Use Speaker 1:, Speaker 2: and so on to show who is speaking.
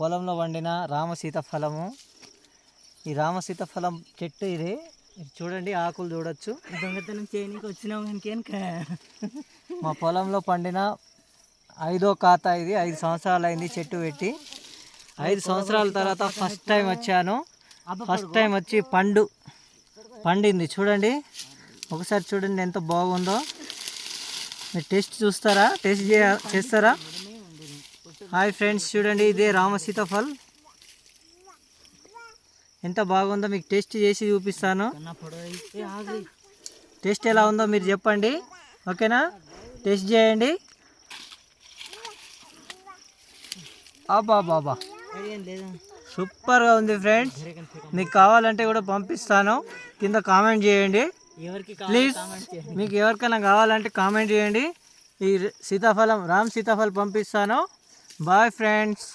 Speaker 1: పొలంలో పండిన రామసీత ఫలము. ఈ రామసీత ఫలం చెట్టు ఇది. చూడండి ఆకులు చూడొచ్చు.
Speaker 2: దొంగతనం చేయనీకి వచ్చినావు ఇంకేనక
Speaker 1: మా పొలంలో పండిన ఐదో ఖాతా ఇది. ఐదు సంవత్సరాలు అయింది చెట్టు పెట్టి. ఐదు సంవత్సరాల తర్వాత ఫస్ట్ టైం వచ్చాను. ఫస్ట్ టైం వచ్చి పండు. పండింది. చూడండి. ఒకసారి చూడండి ఎంత బాగుందో. మీరు టేస్ట్ చూస్తారా? టేస్ట్ చే చేస్తారా? హాయ్ ఫ్రెండ్స్ చూడండి. ఇదే రామ సీతాఫల్. ఎంత బాగుందో మీకు టేస్ట్ చేసి చూపిస్తాను. టేస్ట్ ఎలా ఉందో మీరు చెప్పండి. ఓకేనా? టేస్ట్ చేయండి. అబ్బా బాబా సూపర్గా ఉంది ఫ్రెండ్స్. మీకు కావాలంటే కూడా పంపిస్తాను. కింద కామెంట్ చేయండి.
Speaker 2: ఎవరికి
Speaker 1: ప్లీజ్ మీకు ఎవరికైనా కావాలంటే కామెంట్ చేయండి. ఈ సీతాఫలం రామ్ సీతాఫలం పంపిస్తాను. Bye friends.